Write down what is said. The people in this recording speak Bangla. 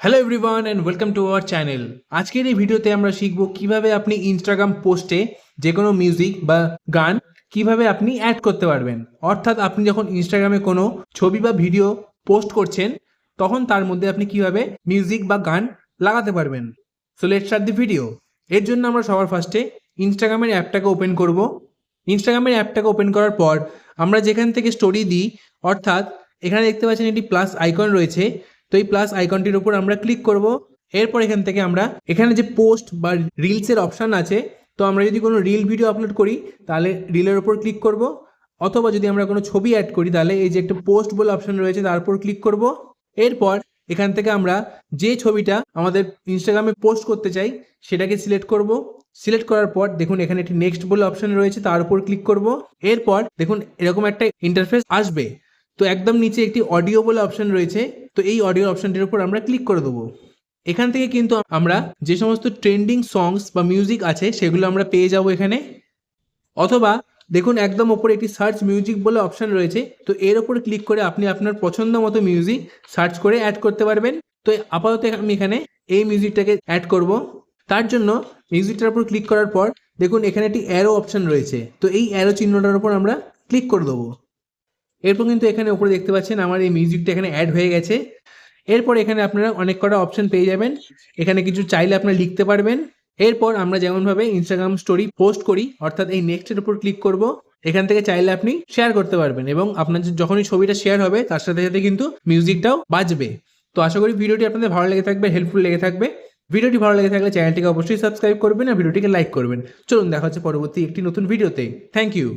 Hello everyone and welcome to our channel আজকের এই ভিডিওতে আমরা শিখব কীভাবে আপনি ইনস্টাগ্রাম পোস্টে যে কোনো মিউজিক বা গান কীভাবে আপনি অ্যাড করতে পারবেন। অর্থাৎ আপনি যখন ইনস্টাগ্রামে কোনো ছবি বা ভিডিও পোস্ট করছেন, তখন তার মধ্যে আপনি কীভাবে মিউজিক বা গান লাগাতে পারবেন। So let start the video এর জন্য আমরা সবার ফার্স্টে ইনস্টাগ্রামের অ্যাপটাকে ওপেন করব। ইনস্টাগ্রামের অ্যাপটাকে ওপেন করার পর আমরা যেখান থেকে স্টোরি দিই, অর্থাৎ এখানে দেখতে পাচ্ছেন একটি প্লাস আইকন রয়েছে। তো এই প্লাস আইকনটির উপর আমরা ক্লিক করব। এরপর এখান থেকে আমরা এখানে যে পোস্ট বা রিলসের অপশান আছে, তো আমরা যদি কোনো রিল ভিডিও আপলোড করি, তাহলে রিলের ওপর ক্লিক করব। অথবা যদি আমরা কোনো ছবি অ্যাড করি, তাহলে এই যে একটা পোস্ট বলে অপশান রয়েছে, তার উপর ক্লিক করব। এরপর এখান থেকে আমরা যে ছবিটা আমাদের ইনস্টাগ্রামে পোস্ট করতে চাই, সেটাকে সিলেক্ট করব। সিলেক্ট করার পর দেখুন এখানে একটি নেক্সট বলে অপশন রয়েছে, তার উপর ক্লিক করব। এরপর দেখুন এরকম একটা ইন্টারফেস আসবে। তো একদম নিচে একটি অডিও বলে অপশন রয়েছে তো এই অডিও অপশনটির উপর আমরা ক্লিক করে দেবো। এখান থেকে কিন্তু আমরা যে সমস্ত ট্রেন্ডিং সংস বা মিউজিক আছে, সেগুলো আমরা পেয়ে যাব এখানে। অথবা দেখুন একদম ওপরে একটি সার্চ মিউজিক বলে অপশন রয়েছে, তো এর ওপর ক্লিক করে আপনি আপনার পছন্দ মতো মিউজিক সার্চ করে অ্যাড করতে পারবেন। তো আপাতত আমি এখানে এই মিউজিকটাকে অ্যাড করব। তার জন্য মিউজিকটার উপর ক্লিক করার পর দেখুন এখানে একটি অ্যারো অপশন রয়েছে, তো এই অ্যারো চিহ্নটার উপর আমরা ক্লিক করে দেবো। এরপর কিন্তু এখানে উপরে দেখতে পাচ্ছেন আমার এই মিউজিকটা এখানে অ্যাড হয়ে গেছে। এরপর এখানে আপনারা অনেক কটা অপশন পেয়ে যাবেন। এখানে কিছু চাইলে আপনারা লিখতে পারবেন। এরপর আমরা যেমনভাবে ইনস্টাগ্রাম স্টোরি পোস্ট করি, অর্থাৎ এই নেক্সটের উপর ক্লিক করব, এখান থেকে চাইলে আপনি শেয়ার করতে পারবেন এবং আপনার যখনই ছবিটা শেয়ার হবে, তার সাথে সাথে কিন্তু মিউজিকটাও বাজবে। তো আশা করি ভিডিওটি আপনাদের ভালো লেগে থাকবে হেল্পফুল লেগে থাকবে। ভিডিওটি ভালো লেগে থাকলে চ্যানেলটিকে অবশ্যই সাবস্ক্রাইব করবেন আর ভিডিওটিকে লাইক করবেন। চলুন দেখা হচ্ছে পরবর্তী একটি নতুন ভিডিওতে থ্যাংক ইউ